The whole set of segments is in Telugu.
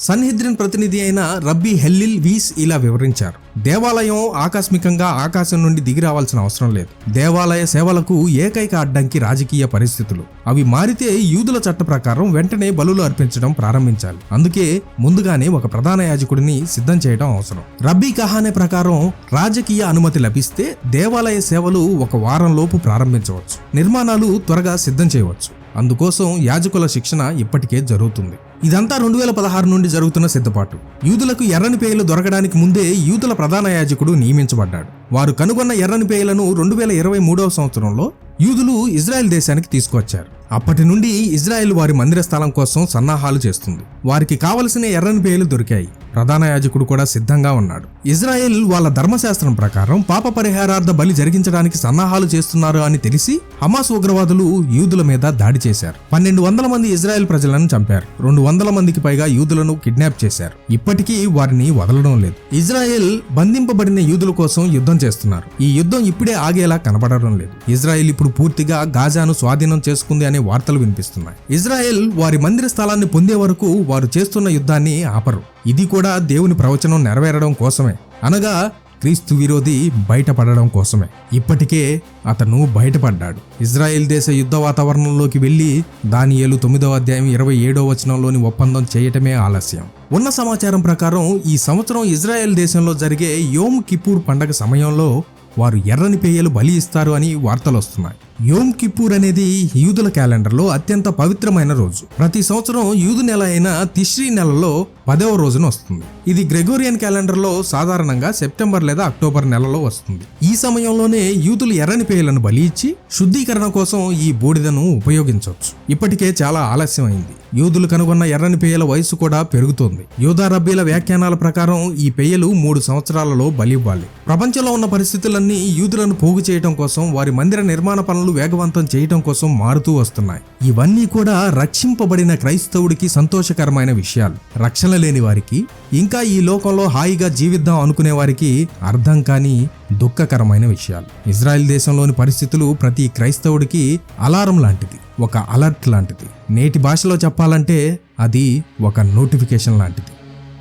సన్హిద్రిన్ ప్రతినిధి అయిన రబ్బీ హెల్లిల్ వీస్ ఇలా వివరించారు. దేవాలయం ఆకస్మికంగా ఆకాశం నుండి దిగి రావాల్సిన అవసరం లేదు. దేవాలయ సేవలకు ఏకైక అడ్డంకి రాజకీయ పరిస్థితులు. అవి మారితే యూదుల చట్ట ప్రకారం వెంటనే బలులు అర్పించడం ప్రారంభించాలి. అందుకే ముందుగానే ఒక ప్రధాన యాజకుడిని సిద్ధం చేయడం అవసరం. రబ్బీ కహానే ప్రకారం రాజకీయ అనుమతి లభిస్తే దేవాలయ సేవలు ఒక వారం లోపు ప్రారంభించవచ్చు. నిర్మాణాలు త్వరగా సిద్ధం చేయవచ్చు. అందుకోసం యాజకుల శిక్షణ ఇప్పటికే జరుగుతుంది. ఇదంతా రెండు వేల పదహారు నుండి జరుగుతున్న సిద్ధపాటు. యూదులకు ఎర్రని పేయలు దొరకడానికి ముందే యూదుల ప్రధాన యాజకుడు నియమించబడ్డాడు. వారు కనుగొన్న ఎర్రని పేయలను రెండు వేల ఇరవై మూడవ సంవత్సరంలో యూదులు ఇజ్రాయెల్ దేశానికి తీసుకొచ్చారు అప్పటి నుండి ఇజ్రాయెల్ వారి మందిర స్థలం కోసం సన్నాహాలు చేస్తుంది. వారికి కావలసిన ఎర్రని పేయలు దొరికాయి. ప్రధాన యాజకుడు కూడా సిద్ధంగా ఉన్నాడు. ఇజ్రాయెల్ వాళ్ళ ధర్మశాస్త్రం ప్రకారం పాప పరిహారార్థ బలి జరిగించడానికి సన్నాహాలు చేస్తున్నారు అని తెలిసి హమాస్ ఉగ్రవాదులు యూదుల మీద దాడి చేశారు. పన్నెండు వందల మంది ఇజ్రాయెల్ ప్రజలను చంపారు. రెండు వందల మందికి పైగా యూదులను కిడ్నాప్ చేశారు. ఇప్పటికీ వారిని వదలడం లేదు. ఇజ్రాయెల్ బంధింపబడిన యూదుల కోసం యుద్ధం చేస్తున్నారు. ఈ యుద్ధం ఇప్పుడే ఆగేలా కనబడడం లేదు. ఇజ్రాయెల్ ఇప్పుడు పూర్తిగా గాజాను స్వాధీనం చేసుకుంది అనే వార్తలు వినిపిస్తున్నాయి. ఇజ్రాయెల్ వారి మందిర స్థలాన్ని పొందే వరకు వారు చేస్తున్న యుద్ధాన్ని ఆపరు. ఇది కూడా కూడా దేవుని ప్రవచనం నెరవేరడం కోసమే. అనగా క్రీస్తు విరోధి బయటపడడం కోసమే. ఇప్పటికే అతను బయటపడ్డాడు. ఇజ్రాయెల్ దేశ యుద్ధ వాతావరణంలోకి వెళ్ళి దాని ఏలు తొమ్మిదవ అధ్యాయం ఇరవై ఏడో వచనంలోని ఒప్పందం చేయటమే ఆలస్యం. ఉన్న సమాచారం ప్రకారం ఈ సంవత్సరం ఇజ్రాయెల్ దేశంలో జరిగే యోమ్ కిపూర్ పండగ సమయంలో వారు ఎర్రని పేయలు బలి ఇస్తారు అని వార్తలు వస్తున్నాయి. యోమ్ కిప్పూర్ అనేది యూదుల క్యాలెండర్లో అత్యంత పవిత్రమైన రోజు. ప్రతి సంవత్సరం యూదు నెల అయిన తిష్రీ నెలలో పదవ రోజున వస్తుంది. ఇది గ్రెగోరియన్ క్యాలెండర్లో సాధారణంగా సెప్టెంబర్ లేదా అక్టోబర్ నెలలో వస్తుంది. ఈ సమయంలోనే యూదులు ఎర్రని పేయలను బలి ఇచ్చి శుద్ధీకరణ కోసం ఈ బూడిదను ఉపయోగించవచ్చు. ఇప్పటికే చాలా ఆలస్యమైంది. యూదులు కనుగొన్న ఎర్రని పేయల వయసు కూడా పెరుగుతోంది. చేస్తుంది. రబ్బీల వ్యాఖ్యానాల ప్రకారం ఈ పేయలు మూడు సంవత్సరాలలో బలి ఇవ్వాలి ప్రపంచంలో ఉన్న పరిస్థితులన్నీ యూదులను పోగు చేయడం కోసం వారి మందిర నిర్మాణ పనులు వేగవంతం చేయడం కోసం మారుతూ వస్తున్నాయి. ఇవన్నీ కూడా రక్షింపబడిన క్రైస్తవుడికి సంతోషకరమైన విషయాలు. రక్షణ లేని వారికి ఇంకా ఈ లోకంలో హాయిగా జీవిద్దాం అనుకునే వారికి అర్థం కాని దుఃఖకరమైన విషయాలు. ఇజ్రాయెల్ దేశంలోని పరిస్థితులు ప్రతి క్రైస్తవుడికి అలారం లాంటిది. ఒక అలర్ట్ లాంటిది. నేటి భాషలో చెప్పాలంటే అది ఒక నోటిఫికేషన్ లాంటిది.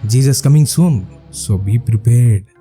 Jesus coming soon so be prepared.